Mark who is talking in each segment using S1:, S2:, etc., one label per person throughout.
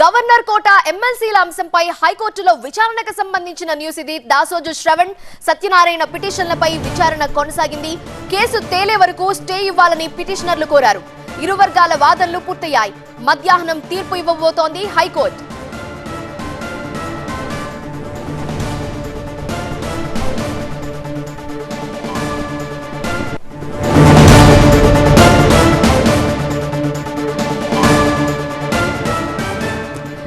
S1: Governor కోట ఎమ్మెల్సీల అంశంపై హైకోర్టులో విచారణకు సంబంధించిన న్యూస్ ఇది. దాసోజు శ్రవణ్ సత్యనారాయణ పిటిషన్లపై విచారణ కొనసాగింది. కేసు తేలే వరకు స్టే ఇవ్వాలని పిటిషనర్లు కోరారు. ఇరు వర్గాల వాదనలు పూర్తయ్యాయి. మధ్యాహ్నం తీర్పు ఇవ్వబోతోంది హైకోర్టు.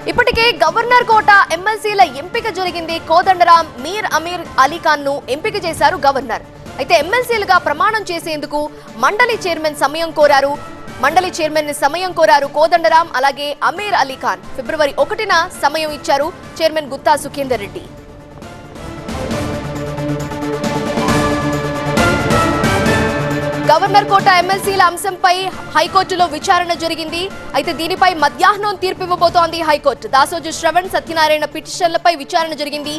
S1: ఇప్పటికే గవర్నర్ కోట ఎమ్మెల్సీల ఎంపిక జరిగింది. కోదండరాం మీర్ అమీర్ అలీఖాన్ను ఎంపిక చేశారు గవర్నర్. అయితే ఎమ్మెల్సీలుగా ప్రమాణం చేసేందుకు మండలి చైర్మన్ సమయం కోరారు. మండలి చైర్మన్ని సమయం కోరారు కోదండరాం అలాగే అమీర్ అలీఖాన్ ఫిబ్రవరి ఒకటిన సమయం ఇచ్చారు చైర్మన్ గుత్తా సుఖేందర్ రెడ్డి. గవర్నర్ కోట ఎమ్మెల్సీల అంశంపై హైకోర్టులో విచారణ జరిగింది. అయితే దీనిపై మధ్యాహ్నం తీర్పు ఇవ్వబోతోంది హైకోర్టు. దాసోజు శ్రవణ్ సత్యనారాయణ పిటిషన్లపై విచారణ జరిగింది.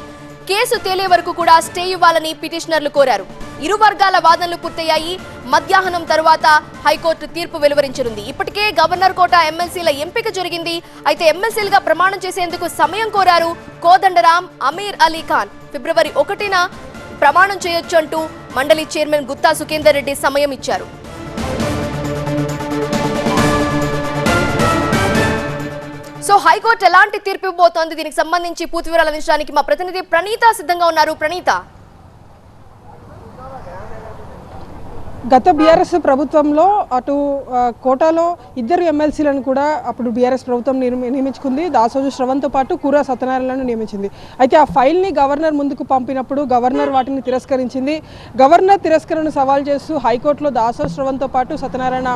S1: కేసు తేలే వరకు కూడా స్టే ఇవ్వాలని పిటిషనర్లు కోరారు. ఇరు వర్గాల వాదనలు పూర్తయ్యాయి. మధ్యాహ్నం తరువాత హైకోర్టు తీర్పు వెలువరించనుంది. ఇప్పటికే గవర్నర్ కోట ఎమ్మెల్సీల ఎంపిక జరిగింది. అయితే ఎమ్మెల్సీలుగా ప్రమాణం చేసేందుకు సమయం కోరారు కోదండరాం అమీర్ అలీ ఖాన్. ఫిబ్రవరి ఒకటిన ప్రమాణం చేయొచ్చు అంటూ మండలి చైర్మన్ గుత్తా సుఖేందర్ రెడ్డి సమయం ఇచ్చారు. సో హైకోర్టు ఎలాంటి తీర్పు ఇవ్వబోతోంది? దీనికి సంబంధించి పూర్తి వివరాలు అందించడానికి మా ప్రతినిధి ప్రణీత సిద్ధంగా ఉన్నారు. ప్రణీత?
S2: గత బీఆర్ఎస్ ప్రభుత్వంలో అటు కోటాలో ఇద్దరు ఎమ్మెల్సీలను కూడా అప్పుడు బీఆర్ఎస్ ప్రభుత్వం నియమించుకుంది. దాసోజు శ్రవణ్తో పాటు కూర సత్యనారాయణను నియమించింది. అయితే ఆ ఫైల్ని గవర్నర్ ముందుకు పంపినప్పుడు గవర్నర్ వాటిని తిరస్కరించింది. గవర్నర్ తిరస్కరణను సవాల్ చేస్తూ హైకోర్టులో దాసోజు శ్రవణ్తో పాటు సత్యనారాయణ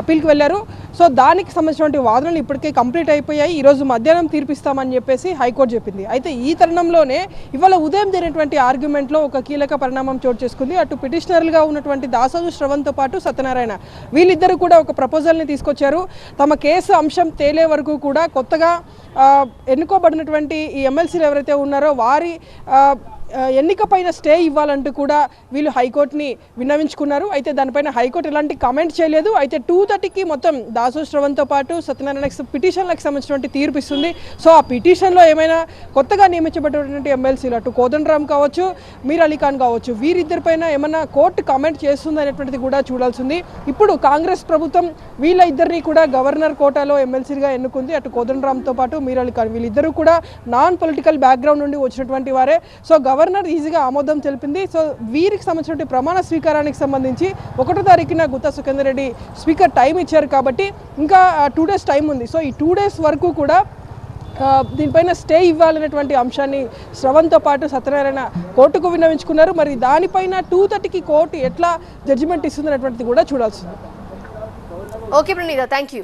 S2: అప్పీల్కి వెళ్ళారు. సో దానికి సంబంధించినటువంటి వాదనలు ఇప్పటికే కంప్లీట్ అయిపోయాయి. ఈరోజు మధ్యాహ్నం తీర్పిస్తామని చెప్పేసి హైకోర్టు చెప్పింది. అయితే ఈ తరుణంలోనే ఇవాళ ఉదయం జరిగినటువంటి ఆర్గ్యుమెంట్లో ఒక కీలక పరిణామం చోటు చేసుకుంది. అటు పిటిషనర్లుగా ఉన్నటువంటి దాసోజు శ్రవణ్తో పాటు సత్యనారాయణ వీళ్ళిద్దరూ కూడా ఒక ప్రపోజల్ని తీసుకొచ్చారు. తమ కేసు అంశం తేలే వరకు కూడా కొత్తగా ఎన్నుకోబడినటువంటి ఈ ఎమ్మెల్సీలు ఎవరైతే ఉన్నారో వారి ఎన్నిక పైన స్టే ఇవ్వాలంటూ కూడా వీళ్ళు హైకోర్టుని విన్నవించుకున్నారు. అయితే దానిపైన హైకోర్టు ఎలాంటి కామెంట్ చేయలేదు. అయితే టూ థర్టీకి మొత్తం దాసు శ్రవంతో పాటు సత్యనారాయణ పిటిషన్లకు సంబంధించినటువంటి తీర్పు ఇస్తుంది. సో ఆ పిటిషన్లో ఏమైనా కొత్తగా నియమించబడినటువంటి ఎమ్మెల్సీలు అటు కోదండరామ్ కావచ్చు మీర్ అలీ ఖాన్ కావచ్చు వీరిద్దరిపైన ఏమైనా కోర్టు కామెంట్ చేస్తుంది అనేటువంటిది కూడా చూడాల్సింది ఇప్పుడు కాంగ్రెస్ ప్రభుత్వం వీళ్ళ ఇద్దరిని కూడా గవర్నర్ కోటాలో ఎమ్మెల్సీగా ఎన్నుకుంది. అటు కోదండరామ్తో పాటు మీర్ అలీ ఖాన్ వీళ్ళిద్దరూ కూడా నాన్ పొలిటికల్ బ్యాక్గ్రౌండ్ నుండి వచ్చినటువంటి వారే. సో గవర్నర్ గవర్నర్ ఈజీగా ఆమోదం తెలిపింది. సో వీరికి సంబంధించినటువంటి ప్రమాణ స్వీకారానికి సంబంధించి ఒకటో తారీఖున గుత్తా సుఖేందర్ రెడ్డి స్పీకర్ టైం ఇచ్చారు కాబట్టి ఇంకా టూ డేస్ టైం ఉంది. సో ఈ టూ డేస్ వరకు కూడా దీనిపైన స్టే ఇవ్వాలనేటువంటి అంశాన్ని శ్రవణ్తో పాటు సత్యనారాయణ కోర్టుకు విన్నవించుకున్నారు. మరి దానిపైన టూ థర్టీకి కోర్టు ఎట్లా జడ్జిమెంట్ ఇస్తుంది అనేటువంటిది కూడా చూడాల్సింది.
S1: Okay Praneetha thank you